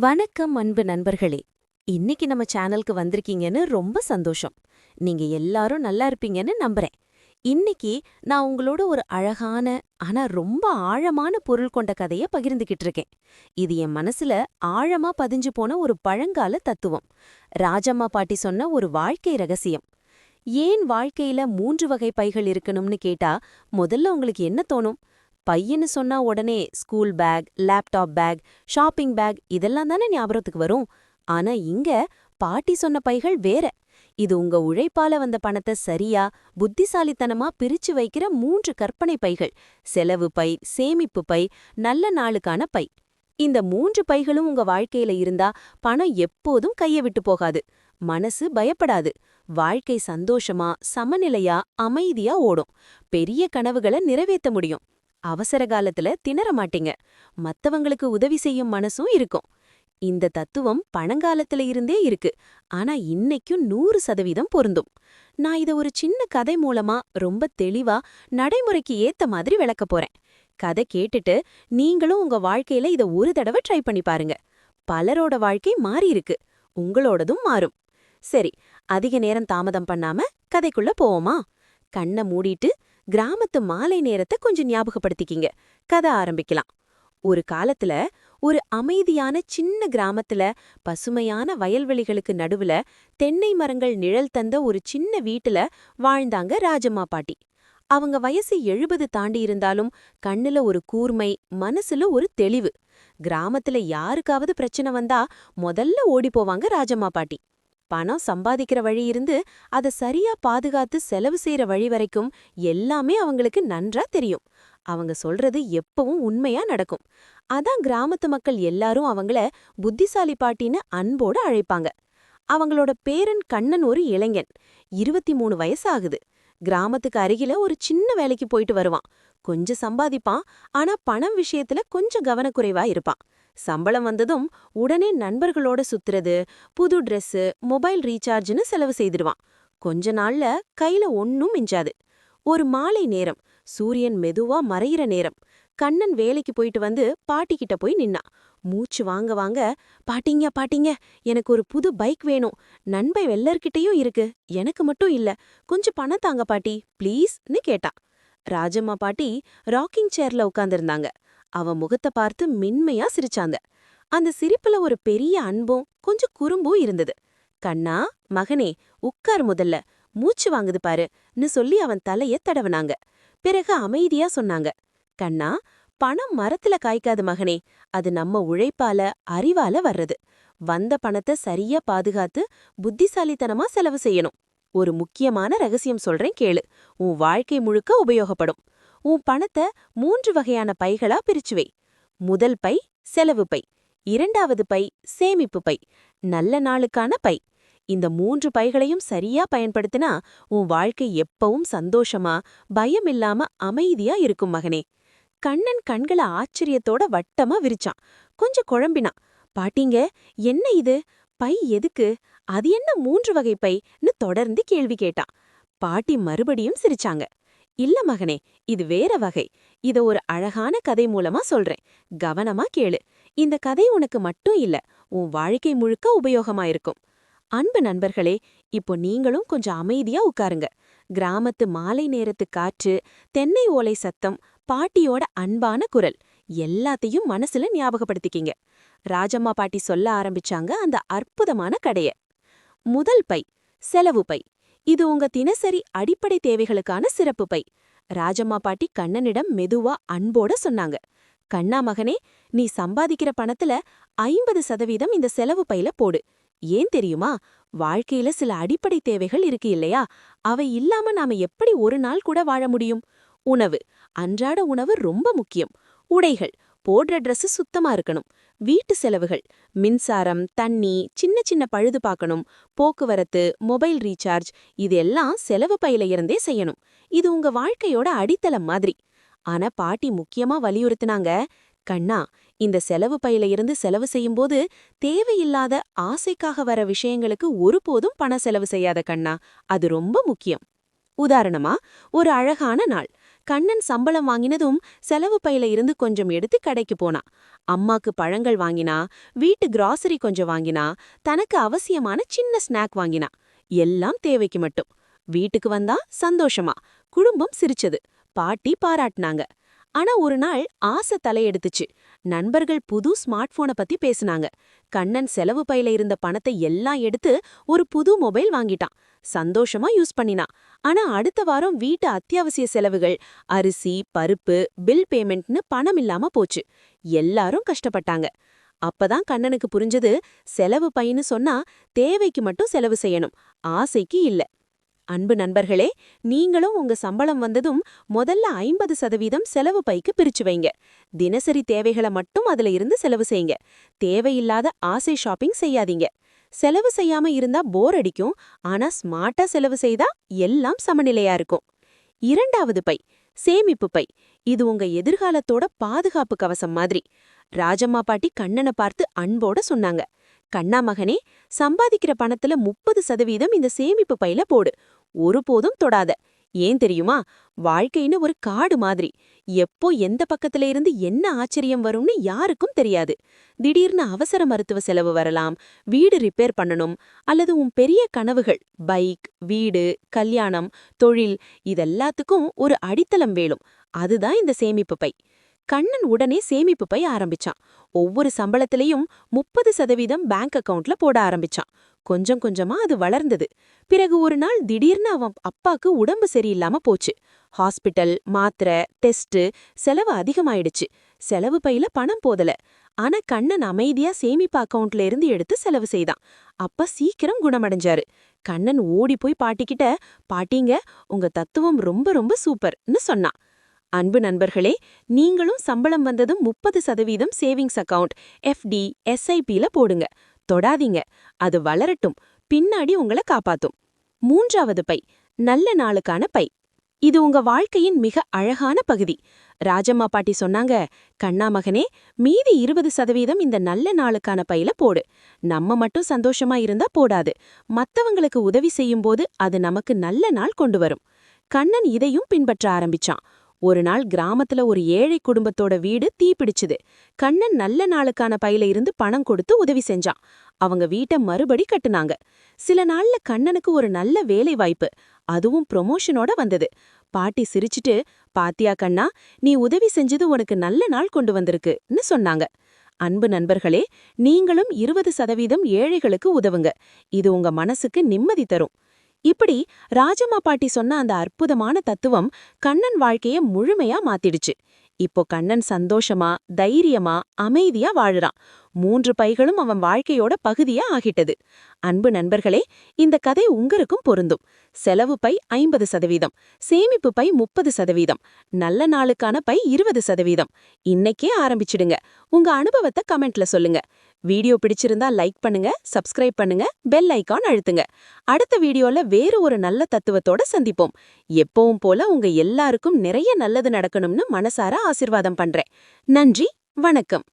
வணக்கம் அன்பு நண்பர்களே. இன்னைக்கு நம்ம சேனலுக்கு வந்திருக்கீங்கன்னு ரொம்ப சந்தோஷம். நீங்க எல்லாரும் நல்லா இருப்பீங்கன்னு நம்புறேன். இன்னைக்கு நான் உங்களோட ஒரு அழகான ஆனா ரொம்ப ஆழமான பொருள் கொண்ட கதைய பகிர்ந்துகிட்டு இருக்கேன். இது என் மனசுல ஆழமா பதிஞ்சு போன ஒரு பழங்கால தத்துவம். ராஜம்மா பாட்டி சொன்ன ஒரு வாழ்க்கை ரகசியம். ஏன் வாழ்க்கையில மூன்று வகை பைகள் இருக்கணும்னு கேட்டா முதல்ல உங்களுக்கு என்ன தோணும்? பையன்னு சொன்னா உடனே school bag laptop bag shopping bag இதெல்லாம் தானே ஞாபகத்துக்கு வரும். ஆனா இங்க பாட்டி சொன்ன பைகள் வேற. இது உங்க உழைப்பால வந்த பணத்தை சரியா புத்திசாலித்தனமா பிரிச்சு வைக்கிற மூன்று கற்பனை பைகள். செலவு பை சேமிப்பு பை நல்ல நாளுக்கான பை. இந்த மூன்று பைகளும் உங்க வாழ்க்கையில இருந்தா பணம் எப்போதும் கைய விட்டு போகாது. மனசு பயப்படாது. வாழ்க்கை சந்தோஷமா சமநிலையா அமைதியா ஓடும். பெரிய கனவுகளை நிறைவேத்த முடியும். அவசர காலத்துல திணற மாட்டீங்க. மத்தவங்களுக்கு உதவி செய்யும் மனசும் இருக்கும். இந்த தத்துவம் பழங்காலத்துல இருந்தே இருக்கு. ஆனா இன்னைக்கும் நூறு சதவீதம் பொருந்தும். நான் இத ஒரு சின்ன கதை மூலமா ரொம்ப தெளிவா நடைமுறைக்கு ஏத்த மாதிரி விளக்க போறேன். கதை கேட்டுட்டு நீங்களும் உங்க வாழ்க்கையில இத ஒரு தடவை ட்ரை பண்ணி பாருங்க. பலரோட வாழ்க்கை மாறி இருக்கு. உங்களோடதும் மாறும். சரி அதிக நேரம் தாமதம் பண்ணாம கதைக்குள்ள போவோமா? கண்ணை மூடிட்டு கிராமத்து மாலை நேரத்தை கொஞ்சம் ஞாபகப்படுத்திக்கிங்க. கதை ஆரம்பிக்கலாம். ஒரு காலத்துல ஒரு அமைதியான சின்ன கிராமத்துல பசுமையான வயல்வெளிகளுக்கு நடுவுல தென்னை மரங்கள் நிழல் தந்த ஒரு சின்ன வீட்டுல வாழ்ந்தாங்க ராஜம்மா பாட்டி. அவங்க வயசு எழுபது தாண்டி இருந்தாலும் கண்ணுல ஒரு கூர்மை மனசுல ஒரு தெளிவு. கிராமத்துல யாருக்காவது பிரச்சனை வந்தா முதல்ல ஓடி போவாங்க ராஜம்மா பாட்டி. பணம் சம்பாதிக்கிற வழி இருந்து அதை சரியா பாதுகாத்து செலவு செய்யற வழி வரைக்கும் எல்லாமே அவங்களுக்கு நன்றா தெரியும். அவங்க சொல்றது எப்பவும் உண்மையா நடக்கும். அதான் கிராமத்து மக்கள் எல்லாரும் அவங்கள புத்திசாலி பாட்டின்னு அன்போடு அழைப்பாங்க. அவங்களோட பேரன் கண்ணன் ஒரு இளைஞன். இருபத்தி மூணு வயசாகுது. கிராமத்துக்கு அருகில ஒரு சின்ன வேலைக்கு போயிட்டு வருவான். கொஞ்சம் சம்பாதிப்பான். ஆனா பணம் விஷயத்துல கொஞ்சம் கவனக்குறைவா இருப்பான். சம்பளம் வந்ததும் உடனே நண்பர்களோட சுத்துறது புது ட்ரெஸ்ஸு மொபைல் ரீசார்ஜ்னு செலவு செய்திடுவான். கொஞ்ச நாள்ல கையில ஒன்னும் மிஞ்சாது. ஒரு மாலை நேரம் சூரியன் மெதுவா மறையிற நேரம். கண்ணன் வேலைக்கு போயிட்டு வந்து பாட்டிக்கிட்ட போய் நின்னான். மூச்சு வாங்க வாங்க பாட்டிங்க பாட்டிங்க எனக்கு ஒரு புது பைக் வேணும். நண்பை வெள்ளர்கிட்டயும் இருக்கு. எனக்கு மட்டும் இல்ல கொஞ்சம் பணம் தாங்க பாட்டி ப்ளீஸ்னு கேட்டா ராஜம்மா பாட்டி ராக்கிங் சேர்ல உட்கார்ந்திருந்தாங்க. அவ முகத்தை பார்த்து மென்மையா சிரிச்சாங்க. அந்த சிரிப்புல ஒரு பெரிய அன்பும் கொஞ்சம் குறும்பும் இருந்தது. கண்ணா மகனே உட்கார் முதல்ல. மூச்சு வாங்குது பாருன்னு சொல்லி அவன் தலைய தடவனாங்க. பிறகு அமைதியா சொன்னாங்க. கண்ணா பணம் மரத்துல காய்க்காது மகனே. அது நம்ம உழைப்பால அறிவால வர்றது. வந்த பணத்தை சரியா பாதுகாத்து புத்திசாலித்தனமா செலவு செய்யணும். ஒரு முக்கியமான ரகசியம் சொல்றேன் கேளு. உன் வாழ்க்கை முழுக்க உபயோகப்படும். உன் பணத்தை மூன்று வகையான பைகளா பிரிச்சுவை முதல் பை செலவு பை இரண்டாவது பை சேமிப்பு பை நல்ல நாளுக்கான பை. இந்த மூன்று பைகளையும் சரியா பயன்படுத்தினா உன் வாழ்க்கை எப்பவும் சந்தோஷமா பயம் இல்லாம அமைதியா இருக்கும் மகனே. கண்ணன் கண்கள ஆச்சரியத்தோட வட்டமா விரிச்சான். கொஞ்சம் குழம்பினான். பாட்டிங்க என்ன இது? பை எதுக்கு? அது என்ன மூன்று வகை பைன்னு தொடர்ந்து கேள்வி கேட்டான். பாட்டி மறுபடியும் சிரிச்சாங்க. இல்ல மகனே இது வேற வகை. இத ஒரு அழகான கதை மூலமா சொல்றேன். கவனமா கேளு. இந்த கதை உனக்கு மட்டும் இல்ல உன் வாழ்க்கை முழுக்க உபயோகமா இருக்கும். அன்பு நண்பர்களே இப்போ நீங்களும் கொஞ்சம் அமைதியா உட்காருங்க. கிராமத்து மாலை நேரத்து காற்று தென்னை ஓலை சத்தம் பாட்டியோட அன்பான குரல் எல்லாத்தையும் மனசுல ஞாபகப்படுத்திக்கிங்க. ராஜம்மா பாட்டி சொல்ல ஆரம்பிச்சாங்க அந்த அற்புதமான கடைய. முதல் பை செலவு பை. இது உங்க தினசரி அடிப்படை தேவைகளுக்கான சிறப்பு பை. ராஜம்மா பாட்டி கண்ணனிடம் மெதுவா அன்போட சொன்னாங்க. கண்ணா மகனே நீ சம்பாதிக்கிற பணத்துல ஐம்பது சதவீதம் இந்த செலவு பையில போடு. ஏன் தெரியுமா? வாழ்க்கையில சில அடிப்படை தேவைகள் இருக்கு இல்லையா? அவை இல்லாம நாம எப்படி ஒரு நாள் கூட வாழ முடியும்? உணவு. அன்றாட உணவு ரொம்ப முக்கியம். உடைகள். போடுற ட்ரெஸ்ஸு சுத்தமா இருக்கணும். வீட்டு செலவுகள் மின்சாரம் தண்ணி சின்ன சின்ன பழுது பார்க்கணும் போக்குவரத்து மொபைல் ரீசார்ஜ் இது எல்லாம் செலவு பையில இருந்தே செய்யணும். இது உங்க வாழ்க்கையோட அடித்தளம் மாதிரி. ஆனா பாட்டி முக்கியமா வலியுறுத்தினாங்க கண்ணா இந்த செலவு பையில இருந்து செலவு செய்யும்போது தேவையில்லாத ஆசைக்காக வர விஷயங்களுக்கு ஒருபோதும் பண செலவு செய்யாத கண்ணா அது ரொம்ப முக்கியம். உதாரணமா ஒரு அழகான நாள். கண்ணன் சம்பளம் வாங்கினதும் செலவு பையில இருந்து கொஞ்சம் எடுத்து கடைக்கு போனான் அம்மாக்கு பழங்கள் வாங்கினா வீட்டு கிராசரி கொஞ்சம் வாங்கினா தனக்கு அவசியமான சின்ன ஸ்நாக் வாங்கினா. எல்லாம் தேவைக்கு மட்டும். வீட்டுக்கு வந்தா சந்தோஷமா. குடும்பம் சிரிச்சது. பாட்டி பாராட்டினாங்க. ஆனா ஒரு நாள் ஆசை தலையெடுத்துச்சு. நண்பர்கள் புது ஸ்மார்ட் போனை பத்தி பேசுனாங்க. கண்ணன் செலவு பையில இருந்த பணத்தை எல்லாம் எடுத்து ஒரு புது மொபைல் வாங்கிட்டான். சந்தோஷமா யூஸ் பண்ணினான். ஆனா அடுத்த வாரம் வீட்டு அத்தியாவசிய செலவுகள் அரிசி பருப்பு பில் பேமெண்ட்னு பணம் இல்லாம போச்சு. எல்லாரும் கஷ்டப்பட்டாங்க. அப்பதான் கண்ணனுக்கு புரிஞ்சது செலவு பையன்னு சொன்னா தேவைக்கு மட்டும் செலவு செய்யணும். ஆசைக்கு இல்ல. அன்பு நண்பர்களே நீங்களும் உங்க சம்பளம் வந்ததும் முதல்ல ஐம்பது சதவீதம் செலவு பைக்கு பிரிச்சு வைங்க. தினசரி தேவைகளை மட்டும் அதுல இருந்து செலவு செய்யுங்க. தேவையில்லாத ஆசை ஷாப்பிங் செய்யாதீங்க. செலவு செய்யாம இருந்தா போர் அடிக்கும். ஆனா ஸ்மார்ட்டா செலவு செய்தா எல்லாம் சமநிலையா இருக்கும். இரண்டாவது பை சேமிப்பு பை. இது உங்க எதிர்காலத்தோட பாதுகாப்பு கவசம் மாதிரி. ராஜம்மா பாட்டி கண்ணனை பார்த்து அன்போட சொன்னாங்க. கண்ணா மகனே சம்பாதிக்கிற பணத்துல முப்பது சதவீதம் இந்த சேமிப்பு பையில போடு. ஒருபோதும் தொடாத. ஏன் தெரியுமா? வாழ்க்கைன்னு ஒரு காடு மாதிரி. எப்போ எந்த பக்கத்துல இருந்து என்ன ஆச்சரியம் வரும்னு யாருக்கும் தெரியாது. திடீர்னு அவசர மருத்துவ செலவு வரலாம் வீடு ரிப்பேர் பண்ணணும் அல்லது உன் பெரிய கனவுகள் பைக் வீடு கல்யாணம் தொழில் இதெல்லாத்துக்கும் ஒரு அடித்தளம் வேணும். அதுதான் இந்த சேமிப்பு பை. கண்ணன் உடனே சேமிப்பு பை ஆரம்பிச்சான். ஒவ்வொரு சம்பளத்திலையும் முப்பது சதவீதம் பேங்க் அக்கவுண்ட்ல போட ஆரம்பிச்சான். கொஞ்சம் கொஞ்சமா அது வளர்ந்தது. பிறகு ஒரு நாள் திடீர்னு அவன் அப்பாக்கு உடம்பு சரியில்லாம போச்சு. ஹாஸ்பிட்டல் மாத்திரை டெஸ்ட் செலவு அதிகமாயிடுச்சு. செலவு பையில பணம் போதல. ஆனா கண்ணன் அமைதியா சேமிப்பு அக்கவுண்ட்ல இருந்து எடுத்து செலவு செய்தான். அப்பா சீக்கிரம் குணமடைஞ்சாரு. கண்ணன் ஓடி போய் பாட்டிக்கிட்ட பாட்டிங்க உங்க தத்துவம் ரொம்ப ரொம்ப சூப்பர்னு சொன்னான். அன்பு நண்பர்களே நீங்களும் சம்பளம் வந்ததும் முப்பது சதவீதம் சேவிங்ஸ் அக்கவுண்ட் எஃப்டி எஸ்ஐபில போடுங்க. தொடாதீங்க. அது வளரட்டும். பின்னாடி உங்களை காப்பாத்தும். மூன்றாவது பை. நல்ல நாளுக்கான பை. இது உங்க வாழ்க்கையின் மிக அழகான பகுதி. ராஜம்மா பாட்டி சொன்னாங்க கண்ணா மகனே மீதி இருபது சதவீதம் இந்த நல்ல நாளுக்கான பையில போடு. நம்ம மட்டும் சந்தோஷமா இருந்தா போடாது. மத்தவங்களுக்கு உதவி செய்யும்போது அது நமக்கு நல்ல நாள் கொண்டு வரும். கண்ணன் இதையும் பின்பற்ற ஆரம்பிச்சான். ஒரு நாள் கிராமத்துல ஒரு ஏழை குடும்பத்தோட வீடு தீப்பிடிச்சுது கண்ணன் நல்ல நாளுக்கான பையில இருந்து பணம் கொடுத்து உதவி செஞ்சான். அவங்க வீட்டை மறுபடி கட்டுனாங்க. சில நாள்ல கண்ணனுக்கு ஒரு நல்ல வேலை வாய்ப்பு. அதுவும் ப்ரொமோஷனோட வந்தது. பாட்டி சிரிச்சிட்டு பாத்தியா கண்ணா நீ உதவி செஞ்சது உனக்கு நல்ல நாள் கொண்டு வந்திருக்குன்னு சொன்னாங்க. அன்பு நண்பர்களே நீங்களும் இருபது சதவீதம் ஏழைகளுக்கு உதவுங்க. இது உங்க மனசுக்கு நிம்மதி தரும். இப்படி ராஜம்மா பாட்டி சொன்ன அந்த அற்புதமான தத்துவம் கண்ணன் வாழ்க்கைய முழுமையா மாத்திடுச்சு. இப்போ கண்ணன் சந்தோஷமா தைரியமா அமைதியா வாழுறான். மூன்று பைகளும் அவன் வாழ்க்கையோட பகுதியா ஆகிட்டது. அன்பு நண்பர்களே இந்த கதை உங்களுக்கும் பொருந்தும். செலவு பை ஐம்பது சதவீதம் சேமிப்பு பை முப்பது சதவீதம் நல்ல நாளுக்கான பை இருபது சதவீதம். இன்னைக்கே ஆரம்பிச்சிடுங்க. உங்க அனுபவத்தை கமெண்ட்ல சொல்லுங்க. வீடியோ பிடிச்சிருந்தா லைக் பண்ணுங்க சப்ஸ்கிரைப் பண்ணுங்க பெல் ஐக்கான் அழுத்துங்க. அடுத்த வீடியோல வேறு ஒரு நல்ல தத்துவத்தோட சந்திப்போம். எப்பவும் போல உங்க எல்லாருக்கும் நிறைய நல்லது நடக்கணும்னு மனசார ஆசிர்வாதம் பண்றேன். நன்றி வணக்கம்.